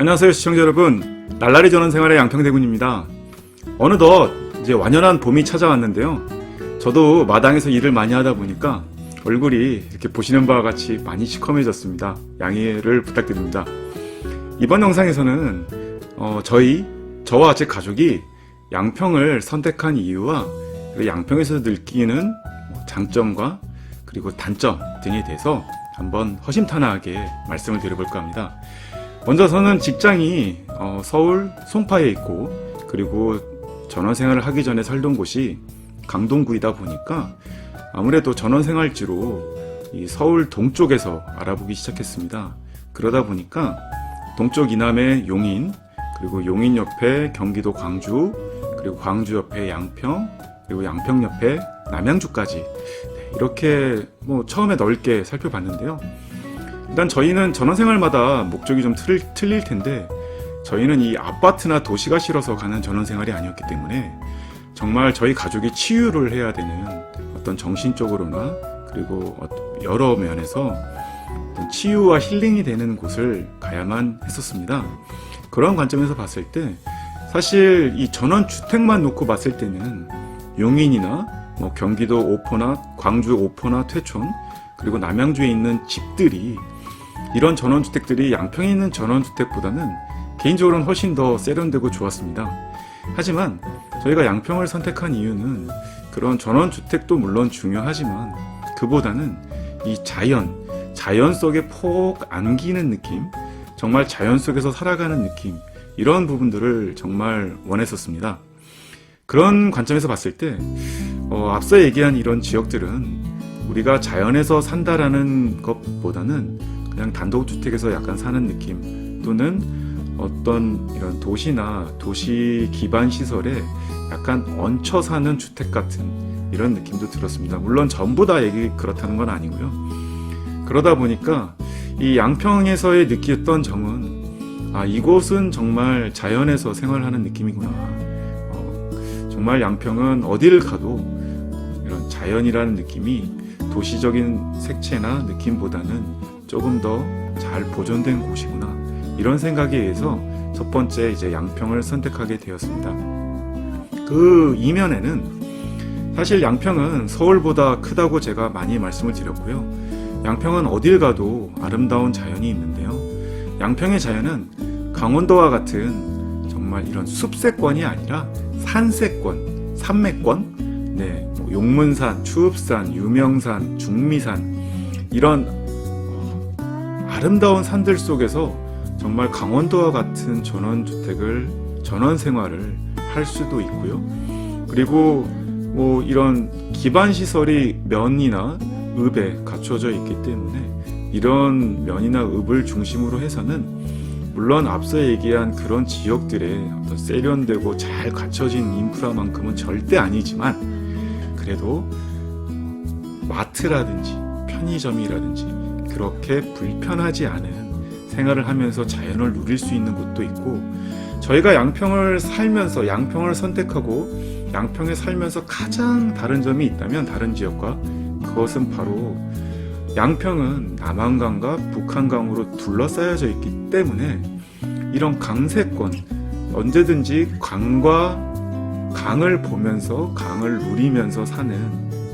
안녕하세요 시청자 여러분. 날라리 전원 생활의 양평대군입니다. 어느덧 이제 완연한 봄이 찾아왔는데요. 저도 마당에서 일을 많이 하다 보니까 얼굴이 이렇게 보시는 바와 같이 많이 시커매졌습니다. 양해를 부탁드립니다. 이번 영상에서는 어, 저희 저와 제 가족이 양평을 선택한 이유와 양평에서 느끼는 뭐 장점과 그리고 단점 등에 대해서 한번 허심탄회하게 말씀을 드려볼까 합니다. 먼저 저는 직장이 어, 서울 송파에 있고 그리고 전원 생활을 하기 전에 살던 곳이 강동구이다 보니까 아무래도 전원 생활지로 이 서울 동쪽에서 알아보기 시작했습니다. 그러다 보니까 동쪽 이남의 용인 그리고 용인 옆에 경기도 광주 그리고 광주 옆에 양평 그리고 양평 옆에 남양주까지 네, 이렇게 뭐 처음에 넓게 살펴봤는데요. 일단 저희는 전원생활마다 목적이 좀 틀, 틀릴 텐데 저희는 이 아파트나 도시가 싫어서 가는 전원생활이 아니었기 때문에 정말 저희 가족이 치유를 해야 되는 어떤 정신적으로나 그리고 어- 여러 면에서 치유와 힐링이 되는 곳을 가야만 했었습니다. 그런 관점에서 봤을 때 사실 이 전원 주택만 놓고 봤을 때는 용인이나 뭐 경기도 오포나 광주 오포나 퇴촌 그리고 남양주에 있는 집들이 이런 전원주택들이 양평에 있는 전원주택보다는 개인적으로는 훨씬 더 세련되고 좋았습니다. 하지만 저희가 양평을 선택한 이유는 그런 전원주택도 물론 중요하지만 그보다는 이 자연, 자연 속에 폭 안기는 느낌, 정말 자연 속에서 살아가는 느낌, 이런 부분들을 정말 원했었습니다. 그런 관점에서 봤을 때, 어, 앞서 얘기한 이런 지역들은 우리가 자연에서 산다라는 것보다는 그냥 단독주택에서 약간 사는 느낌 또는 어떤 이런 도시나 도시 기반 시설에 약간 얹혀 사는 주택 같은 이런 느낌도 들었습니다. 물론 전부 다 얘기 그렇다는 건 아니고요. 그러다 보니까 이 양평에서의 느꼈던 점은 아 이곳은 정말 자연에서 생활하는 느낌이구나. 어, 정말 양평은 어디를 가도 이런 자연이라는 느낌이 도시적인 색채나 느낌보다는 조금 더 잘 보존된 곳이구나. 이런 생각에 의해서 첫 번째 이제 양평을 선택하게 되었습니다. 그 이면에는 사실 양평은 서울보다 크다고 제가 많이 말씀을 드렸고요. 양평은 어딜 가도 아름다운 자연이 있는데요. 양평의 자연은 강원도와 같은 정말 이런 숲세권이 아니라 산세권, 산맥권, 네, 뭐 용문산, 추읍산, 유명산, 중미산 이런 어, 아름다운 산들 속에서 정말 강원도와 같은 전원주택을 전원 생활을 할 수도 있고요. 그리고 뭐 이런 기반 시설이 면이나 읍에 갖춰져 있기 때문에 이런 면이나 읍을 중심으로 해서는 물론 앞서 얘기한 그런 지역들의 어떤 세련되고 잘 갖춰진 인프라만큼은 절대 아니지만 그래도 마트라든지 편의점이라든지 그렇게 불편하지 않은 생활을 하면서 자연을 누릴 수 있는 곳도 있고 저희가 양평을 살면서 양평을 선택하고 양평에 살면서 가장 다른 점이 있다면 다른 지역과 그것은 바로 양평은 남한강과 북한강으로 둘러싸여져 있기 때문에 이런 강세권 언제든지 강과 강을 보면서 강을 누리면서 사는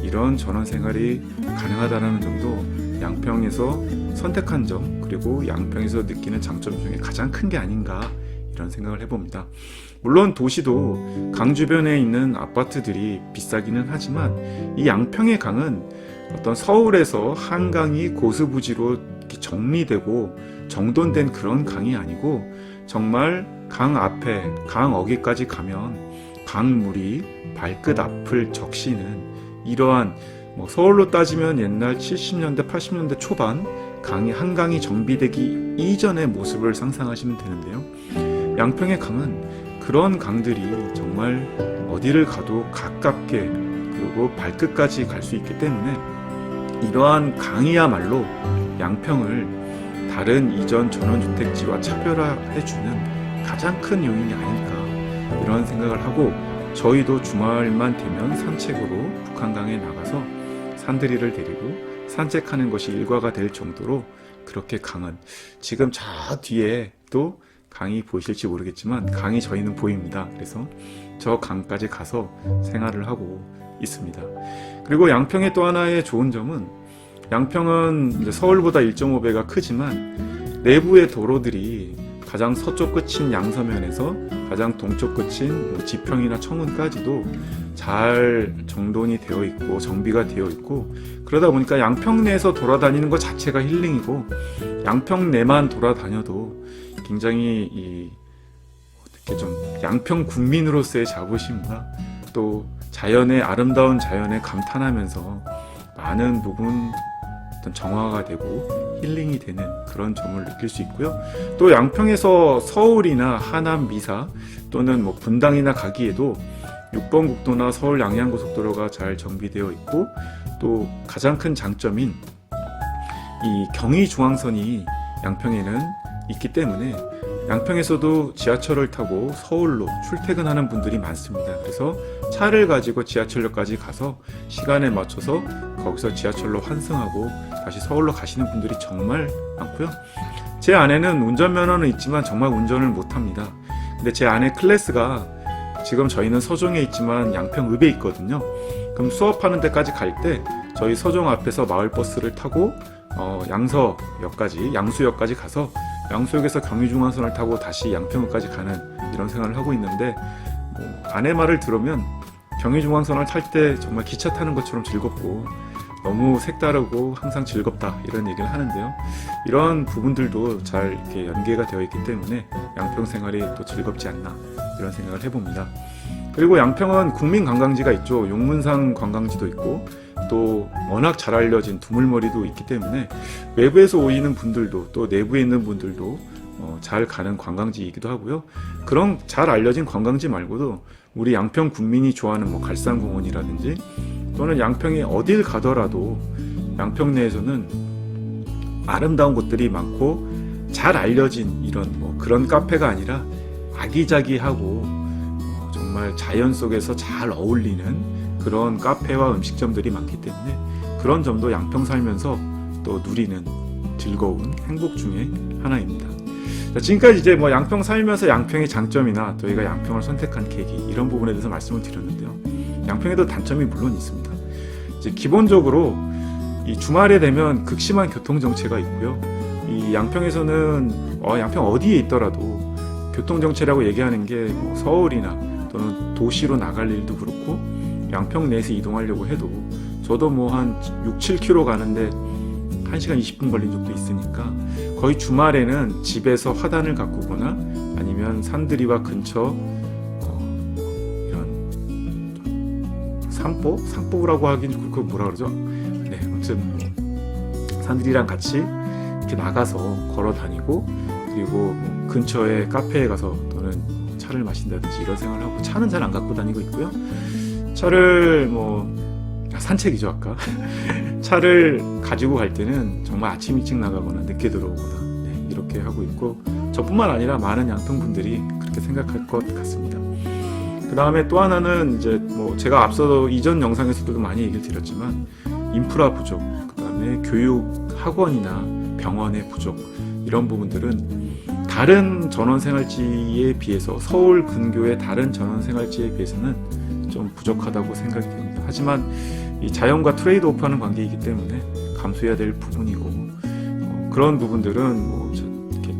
이런 전원 생활이 가능하다는 점도 양평에서 선택한 점 그리고 양평에서 느끼는 장점 중에 가장 큰 게 아닌가 이런 생각을 해봅니다. 물론 도시도 강 주변에 있는 아파트들이 비싸기는 하지만 이 양평의 강은 어떤 서울에서 한강이 고수부지로 정리되고 정돈된 그런 강이 아니고 정말 강 앞에 강 어귀까지 가면 강물이 발끝 앞을 적시는 이러한 뭐 서울로 따지면 옛날 70년대 80년대 초반 강이 한강이 정비되기 이전의 모습을 상상하시면 되는데요. 양평의 강은 그런 강들이 정말 어디를 가도 가깝게 그리고 발끝까지 갈 수 있기 때문에 이러한 강이야말로 양평을 다른 이전 전원주택지와 차별화해주는 가장 큰 요인이 아닐까 이런 생각을 하고 저희도 주말만 되면 산책으로 북한강에 나가서 산들이를 데리고 산책하는 것이 일과가 될 정도로 그렇게 강은 지금 저 뒤에 또 강이 보이실지 모르겠지만 강이 저희는 보입니다. 그래서 저 강까지 가서 생활을 하고 있습니다. 그리고 양평의 또 하나의 좋은 점은 양평은 서울보다 1.5배가 크지만 내부의 도로들이 가장 서쪽 끝인 양서면에서 가장 동쪽 끝인 뭐 지평이나 청운까지도 잘 정돈이 되어 있고 정비가 되어 있고 그러다 보니까 양평 내에서 돌아다니는 것 자체가 힐링이고 양평 내만 돌아다녀도 굉장히 이 어떻게 좀 양평 국민으로서의 자부심과 또 자연의 아름다운 자연에 감탄하면서 많은 부분 정화가 되고 힐링이 되는 그런 점을 느낄 수 있고요. 또 양평에서 서울이나 하남 미사 또는 뭐 분당이나 가기에도 6번 국도나 서울 양양고속도로가 잘 정비되어 있고 또 가장 큰 장점인 이 경의 중앙선이 양평에는 있기 때문에 양평에서도 지하철을 타고 서울로 출퇴근하는 분들이 많습니다. 그래서 차를 가지고 지하철역까지 가서 시간에 맞춰서 거기서 지하철로 환승하고 다시 서울로 가시는 분들이 정말 많고요. 제 아내는 운전면허는 있지만 정말 운전을 못합니다. 근데 제 아내 클래스가 지금 저희는 서종에 있지만 양평 읍에 있거든요. 그럼 수업하는 데까지 갈 때 저희 서종 앞에서 마을버스를 타고 어, 양서역까지 양수역까지 가서 양수역에서 경의중앙선을 타고 다시 양평읍까지 가는 이런 생활을 하고 있는데 뭐 아내 말을 들으면 경의중앙선을 탈 때 정말 기차 타는 것처럼 즐겁고 너무 색다르고 항상 즐겁다 이런 얘기를 하는데요. 이런 부분들도 잘 이렇게 연계가 되어 있기 때문에 양평 생활이 또 즐겁지 않나 이런 생각을 해봅니다. 그리고 양평은 국민 관광지가 있죠. 용문산 관광지도 있고 또 워낙 잘 알려진 두물머리도 있기 때문에 외부에서 오시는 분들도 또 내부에 있는 분들도 어, 잘 가는 관광지이기도 하고요. 그런 잘 알려진 관광지 말고도 우리 양평 국민이 좋아하는 뭐 갈산공원이라든지 또는 양평에 어딜 가더라도 양평 내에서는 아름다운 곳들이 많고 잘 알려진 이런 뭐 그런 카페가 아니라 아기자기하고 어, 정말 자연 속에서 잘 어울리는 그런 카페와 음식점들이 많기 때문에 그런 점도 양평 살면서 또 누리는 즐거운 행복 중에 하나입니다. 자, 지금까지 이제 뭐 양평 살면서 양평의 장점이나 저희가 양평을 선택한 계기 이런 부분에 대해서 말씀을 드렸는데요. 양평에도 단점이 물론 있습니다. 이제 기본적으로 이 주말에 되면 극심한 교통 정체가 있고요. 이 양평에서는 어, 양평 어디에 있더라도 교통 정체라고 얘기하는 게 뭐 서울이나 또는 도시로 나갈 일도 그렇고 양평 내에서 이동하려고 해도 저도 뭐 한 6, 7km 가는데 1시간 20분 걸린 적도 있으니까 거의 주말에는 집에서 화단을 가꾸거나 아니면 산들이와 근처 산보? 산보라고 하긴 그 뭐라 그러죠? 네, 아무튼 뭐 산들이랑 같이 이렇게 나가서 걸어 다니고 그리고 뭐 근처에 카페에 가서 또는 차를 마신다든지 이런 생활을 하고 차는 잘 안 갖고 다니고 있고요. 차를 뭐 아, 산책이죠 아까 차를 가지고 갈 때는 정말 아침 일찍 나가거나 늦게 들어오거나 네, 이렇게 하고 있고 저뿐만 아니라 많은 양평 분들이 그렇게 생각할 것 같습니다. 그 다음에 또 하나는 이제 뭐 제가 앞서 이전 영상에서도 많이 얘기를 드렸지만 인프라 부족, 그 다음에 교육 학원이나 병원의 부족 이런 부분들은 다른 전원생활지에 비해서 서울 근교의 다른 전원생활지에 비해서는 좀 부족하다고 생각이 됩니다. 하지만 이 자연과 트레이드 오프하는 관계이기 때문에 감수해야 될 부분이고 어, 그런 부분들은 뭐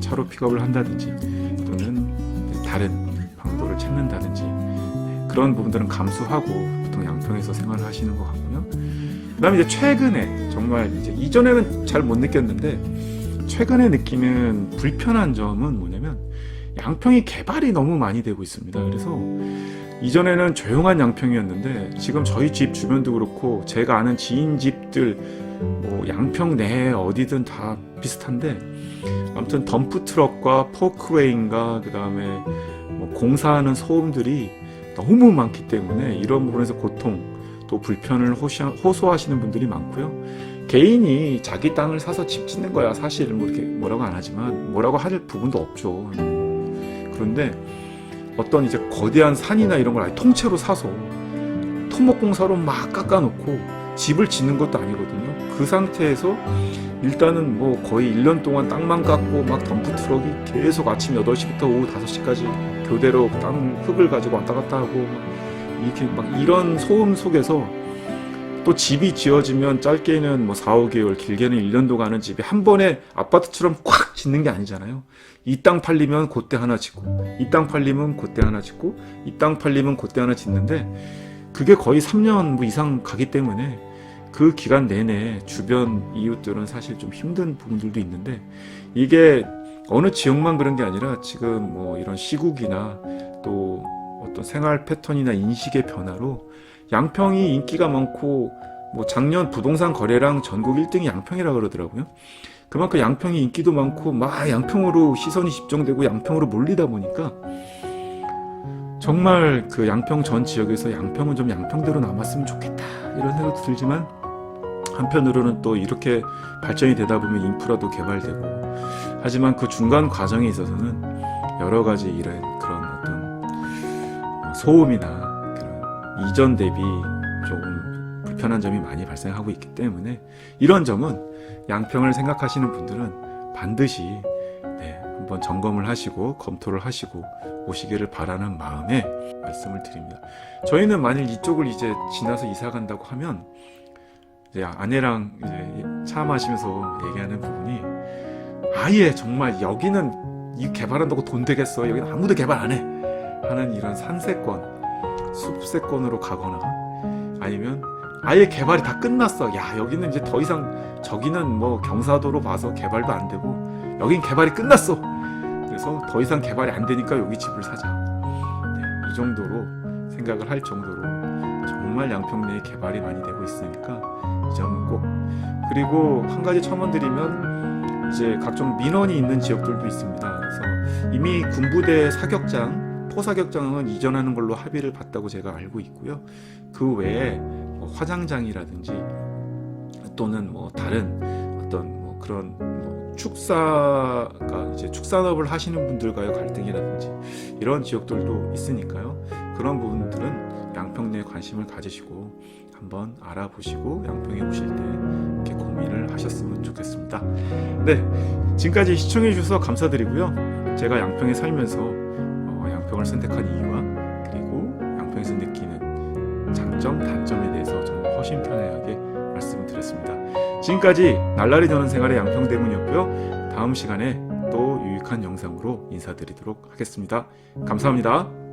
차로 픽업을 한다든지 또는 다른 방도를 찾는다든지 네, 그런 부분들은 감수하고 보통 양평에서 생활을 하시는 것 같고요. 그다음에 이제 최근에 정말 이제 이전에는 잘 못 느꼈는데 최근에 느끼는 불편한 점은 뭐냐면 양평이 개발이 너무 많이 되고 있습니다. 그래서 이전에는 조용한 양평이었는데 지금 저희 집 주변도 그렇고 제가 아는 지인 집들 뭐 양평 내에 어디든 다 비슷한데 아무튼 덤프 트럭과 포크레인과 그다음에 뭐 공사하는 소음들이 너무 많기 때문에 이런 부분에서 고통 또 불편을 호소하시는 분들이 많고요. 개인이 자기 땅을 사서 집 짓는 거야 사실 뭐 이렇게 뭐라고 안 하지만 뭐라고 할 부분도 없죠. 그런데 어떤 이제 거대한 산이나 이런 걸 아예 통째로 사서 토목공사로 막 깎아놓고 집을 짓는 것도 아니거든요. 그 상태에서 일단은 뭐 거의 1년 동안 땅만 깎고 막 덤프 트럭이 계속 아침 8시부터 오후 5시까지 교대로 땅 흙을 가지고 왔다 갔다 하고 막 이렇게 막 이런 소음 속에서 또 집이 지어지면 짧게는 뭐 4, 5개월, 길게는 1년도 가는 집이 한 번에 아파트처럼 꽉 짓는 게 아니잖아요. 이 땅 팔리면 그때 하나 짓고, 이 땅 팔리면 그때 하나 짓고, 이 땅 팔리면 그때 하나 짓는데, 그게 거의 3년 뭐 이상 가기 때문에 그 기간 내내 주변 이웃들은 사실 좀 힘든 부분들도 있는데, 이게 어느 지역만 그런 게 아니라 지금 뭐 이런 시국이나 또 어떤 생활 패턴이나 인식의 변화로 양평이 인기가 많고 뭐 작년 부동산 거래량 전국 1등이 양평이라 그러더라고요. 그만큼 양평이 인기도 많고 막 양평으로 시선이 집중되고 양평으로 몰리다 보니까 정말 그 양평 전 지역에서 양평은 좀 양평대로 남았으면 좋겠다 이런 생각도 들지만 한편으로는 또 이렇게 발전이 되다 보면 인프라도 개발되고 하지만 그 중간 과정에 있어서는 여러 가지 이런 그런 어떤 소음이나 그런 이전 대비 조금 불편한 점이 많이 발생하고 있기 때문에 이런 점은 양평을 생각하시는 분들은 반드시 네, 한번 점검을 하시고 검토를 하시고 오시기를 바라는 마음에 말씀을 드립니다. 저희는 만일 이쪽을 이제 지나서 이사 간다고 하면 이제 아내랑 이제 차 마시면서 얘기하는 부분이 아예 정말 여기는 이 개발한다고 돈 되겠어? 여기는 아무도 개발 안 해. 하는 이런 산세권 숲세권으로 가거나 아니면 아예 개발이 다 끝났어. 야 여기는 이제 더 이상 저기는 뭐 경사도로 봐서 개발도 안 되고 여긴 개발이 끝났어. 그래서 더 이상 개발이 안 되니까 여기 집을 사자. 네, 이 정도로 생각을 할 정도로 정말 양평 내에 개발이 많이 되고 있으니까 이 점은 꼭. 그리고 한 가지 첨언드리면 이제 각종 민원이 있는 지역들도 있습니다. 그래서 이미 군부대 사격장, 포사격장은 이전하는 걸로 합의를 봤다고 제가 알고 있고요. 그 외에 뭐 화장장이라든지 또는 뭐 다른 어떤 뭐 그런 뭐 축사가 이제 축산업을 하시는 분들과의 갈등이라든지 이런 지역들도 있으니까요. 그런 부분들은 양평 내에 관심을 가지시고 한번 알아보시고 양평에 오실 때 이렇게 고민을 하셨으면 좋겠습니다. 네, 지금까지 시청해 주셔서 감사드리고요. 제가 양평에 살면서 어, 양평을 선택한 이유와 그리고 양평에서 느끼는 장점, 단점에 대해서 정말 허심탄회하게 말씀을 드렸습니다. 지금까지 날라리 저는 생활의 양평대문이었고요. 다음 시간에 또 유익한 영상으로 인사드리도록 하겠습니다. 감사합니다.